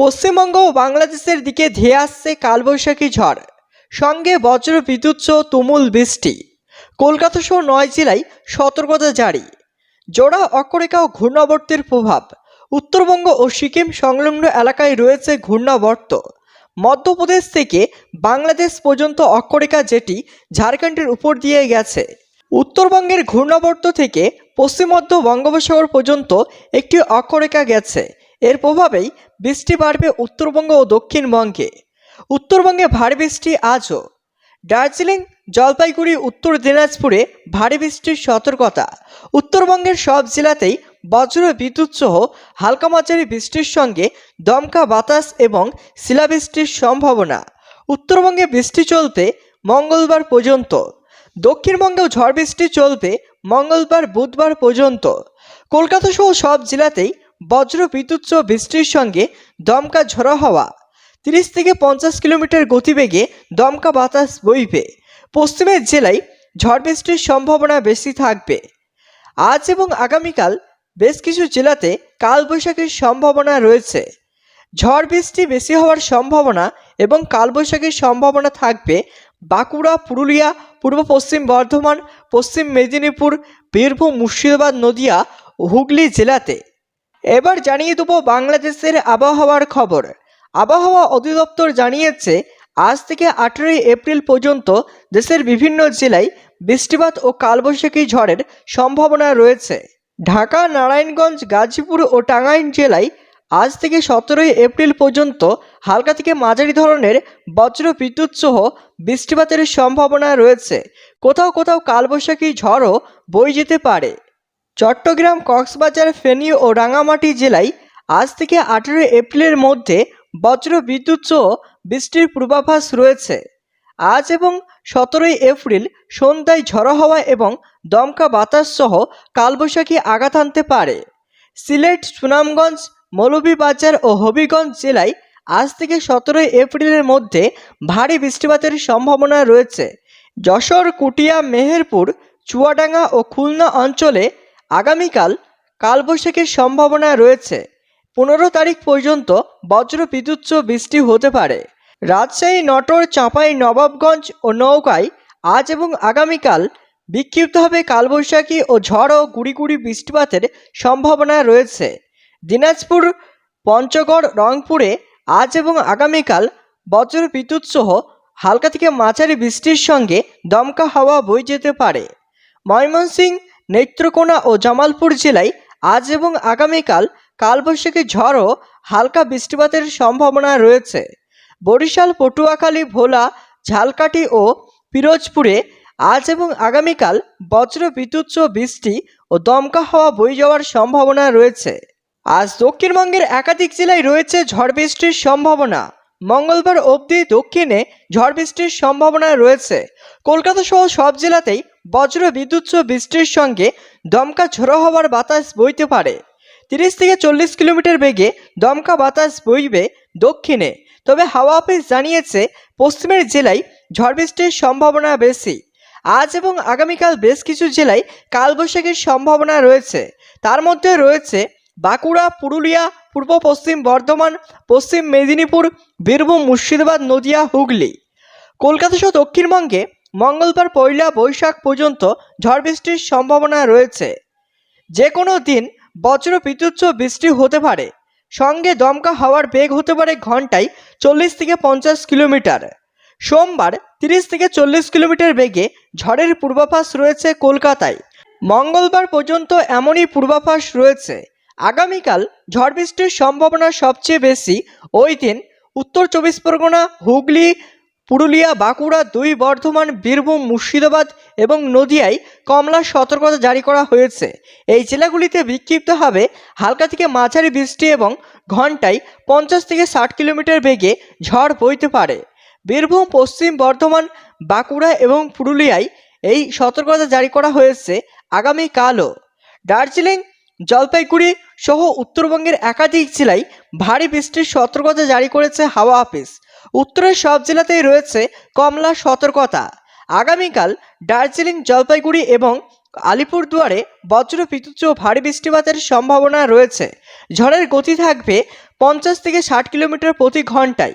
পশ্চিমবঙ্গ ও বাংলাদেশের দিকে ধেয়ে আসছে কালবৈশাখী ঝড়। সঙ্গে বজ্র, বিদ্যুৎ সহ তুমুল বৃষ্টি। কলকাতা সহ নয় জেলায় সতর্কতা জারি। জোড়া, অক্ষরেখা ও ঘূর্ণাবর্তের প্রভাব। উত্তরবঙ্গ ও সিকিম সংলগ্ন এলাকায় রয়েছে ঘূর্ণাবর্ত। মধ্যপ্রদেশ থেকে বাংলাদেশ পর্যন্ত অক্ষরেখা যেটি ঝাড়খণ্ডের উপর দিয়ে গেছে। উত্তরবঙ্গের ঘূর্ণাবর্ত থেকে পশ্চিম বঙ্গোপসাগর পর্যন্ত একটি অক্ষরেখা গেছে। এর প্রভাবেই বৃষ্টি বাড়বে উত্তরবঙ্গ ও দক্ষিণবঙ্গে। উত্তরবঙ্গে ভারী বৃষ্টি আজও। দার্জিলিং, জলপাইগুড়ি, উত্তর দিনাজপুরে ভারী বৃষ্টির সতর্কতা। উত্তরবঙ্গের সব জেলাতেই বজ্র বিদ্যুৎ সহ হালকা মাঝারি বৃষ্টির সঙ্গে দমকা বাতাস এবং শিলাবৃষ্টির সম্ভাবনা। উত্তরবঙ্গে বৃষ্টি চলতে মঙ্গলবার পর্যন্ত। দক্ষিণবঙ্গেও ঝড় বৃষ্টি চলবে মঙ্গলবার, বুধবার পর্যন্ত। কলকাতা সহ সব জেলাতেই বজ্র বিদ্যুৎ সহ বৃষ্টির সঙ্গে দমকা ঝড়ো হওয়া। তিরিশ থেকে পঞ্চাশ কিলোমিটার গতিবেগে দমকা বাতাস বইবে। পশ্চিমের জেলায় ঝড় বৃষ্টির সম্ভাবনা বেশি থাকবে। আজ এবং আগামীকাল বেশ কিছু জেলাতে কালবৈশাখীর সম্ভাবনা রয়েছে। ঝড় বৃষ্টি বেশি হওয়ার সম্ভাবনা এবং কালবৈশাখীর সম্ভাবনা থাকবে বাঁকুড়া, পুরুলিয়া, পূর্ব পশ্চিম বর্ধমান, পশ্চিম মেদিনীপুর, বীরভূম, মুর্শিদাবাদ, নদিয়া, হুগলি জেলাতে। এবার জানিয়ে দেবো বাংলাদেশের আবহাওয়ার খবর। আবহাওয়া অধিদপ্তর জানিয়েছে, আজ থেকে আঠেরোই এপ্রিল পর্যন্ত দেশের বিভিন্ন জেলায় বৃষ্টিপাত ও কালবৈশাখী ঝড়ের সম্ভাবনা রয়েছে। ঢাকা, নারায়ণগঞ্জ, গাজীপুর ও টাঙ্গাইল জেলায় আজ থেকে সতেরোই এপ্রিল পর্যন্ত হালকা থেকে মাঝারি ধরনের বজ্র বিদ্যুৎ সহ বৃষ্টিপাতের সম্ভাবনা রয়েছে। কোথাও কোথাও কালবৈশাখী ঝড়ও বয়ে যেতে পারে। চট্টগ্রাম, কক্সবাজার, ফেনী ও রাঙামাটি জেলায় আজ থেকে আঠেরোই এপ্রিলের মধ্যে বজ্র বিদ্যুৎ সহ বৃষ্টির পূর্বাভাস রয়েছে। আজ এবং সতেরোই এপ্রিল সন্ধ্যায় ঝড়ো হওয়া এবং দমকা বাতাস সহ কালবৈশাখী আঘাত আনতে পারে। সিলেট, সুনামগঞ্জ, মৌলভীবাজার ও হবিগঞ্জ জেলায় আজ থেকে সতেরোই এপ্রিলের মধ্যে ভারী বৃষ্টিপাতের সম্ভাবনা রয়েছে। যশোর, কুটিয়া, মেহেরপুর, চুয়াডাঙ্গা ও খুলনা অঞ্চলে আগামীকাল কালবৈশাখীর সম্ভাবনা রয়েছে। পনেরো তারিখ পর্যন্ত বজ্র বিদ্যুৎ বৃষ্টি হতে পারে। রাজশাহী, নটর, চাঁপাই, নবাবগঞ্জ ও নৌকায় আজ এবং আগামীকাল বিক্ষিপ্তভাবে কালবৈশাখী ও ঝড় ও গুড়ি বৃষ্টিপাতের সম্ভাবনা রয়েছে। দিনাজপুর, পঞ্চগড়, রংপুরে আজ এবং আগামীকাল বজ্র বিদ্যুৎ সহ হালকা থেকে মাঝারি বৃষ্টির সঙ্গে দমকা হাওয়া বয়ে যেতে পারে। ময়মনসিংহ নেত্রকোনা ও জামালপুর জেলায় আজ এবং আগামীকাল কালবৈশাখী ঝড় ও হালকা বৃষ্টিপাতের সম্ভাবনা রয়েছে। বরিশাল, পটুয়াখালী, ভোলা, ঝালকাঠি ও পিরোজপুরে আজ এবং আগামীকাল বজ্র বিদ্যুৎ বৃষ্টি ও দমকা হাওয়া বয়ে যাওয়ার সম্ভাবনা রয়েছে। আজ দক্ষিণবঙ্গের একাধিক জেলায় রয়েছে ঝড় বৃষ্টির সম্ভাবনা। মঙ্গলবার অবধি দক্ষিণে ঝড় বৃষ্টির সম্ভাবনা রয়েছে। কলকাতা সহ সব জেলাতেই বজ্র বিদ্যুৎ সহ বৃষ্টির সঙ্গে দমকা ঝোড়ো হওয়ার বাতাস বইতে পারে। তিরিশ থেকে চল্লিশ কিলোমিটার বেগে দমকা বাতাস বইবে দক্ষিণে। তবে হাওয়া অফিস জানিয়েছে, পশ্চিমের জেলায় ঝড় বৃষ্টির সম্ভাবনা বেশি। আজ এবং আগামীকাল বেশ কিছু জেলায় কালবৈশাখীর সম্ভাবনা রয়েছে। তার মধ্যে রয়েছে বাঁকুড়া, পুরুলিয়া, পূর্ব পশ্চিম বর্ধমান, পশ্চিম মেদিনীপুর, বীরভূম, মুর্শিদাবাদ, নদিয়া, হুগলি। কলকাতা সহ দক্ষিণবঙ্গে মঙ্গলবার পয়লা বৈশাখ পর্যন্ত ঝড় বৃষ্টির সম্ভাবনা রয়েছে। যে কোনো দিন বজ্র বিদ্যুৎ বৃষ্টি হতে পারে। সঙ্গে দমকা হাওয়ার বেগ হতে পারে ঘন্টায় চল্লিশ থেকে পঞ্চাশ কিলোমিটার। সোমবার তিরিশ থেকে চল্লিশ কিলোমিটার বেগে ঝড়ের পূর্বাভাস রয়েছে কলকাতায়। মঙ্গলবার পর্যন্ত এমনই পূর্বাভাস রয়েছে। আগামীকাল ঝড় বৃষ্টির সম্ভাবনা সবচেয়ে বেশি। ওই দিন উত্তর চব্বিশ পরগনা, হুগলি পুরুলিয়া, বাঁকুড়া দুই বর্ধমান, বীরভূম, মুর্শিদাবাদ এবং নদিয়ায় কমলা সতর্কতা জারি করা হয়েছে। এই জেলাগুলিতে বিক্ষিপ্তভাবে হালকা থেকে মাঝারি বৃষ্টি এবং ঘন্টায় পঞ্চাশ থেকে ষাট কিলোমিটার বেগে ঝড় বইতে পারে। বীরভূম, পশ্চিম বর্ধমান, বাঁকুড়া এবং পুরুলিয়ায় এই সতর্কতা জারি করা হয়েছে আগামীকালও। দার্জিলিং, জলপাইগুড়ি সহ উত্তরবঙ্গের একাধিক জেলায় ভারী বৃষ্টির সতর্কতা জারি করেছে হাওয়া অফিস। উত্তরের সব জেলাতেই রয়েছে কমলা সতর্কতা। আগামীকাল দার্জিলিং, জলপাইগুড়ি এবং আলিপুরদুয়ারে বজ্র বিদ্যুৎ ভারী বৃষ্টিপাতের সম্ভাবনা রয়েছে। ঝড়ের গতি থাকবে পঞ্চাশ থেকে ষাট কিলোমিটার প্রতি ঘন্টায়।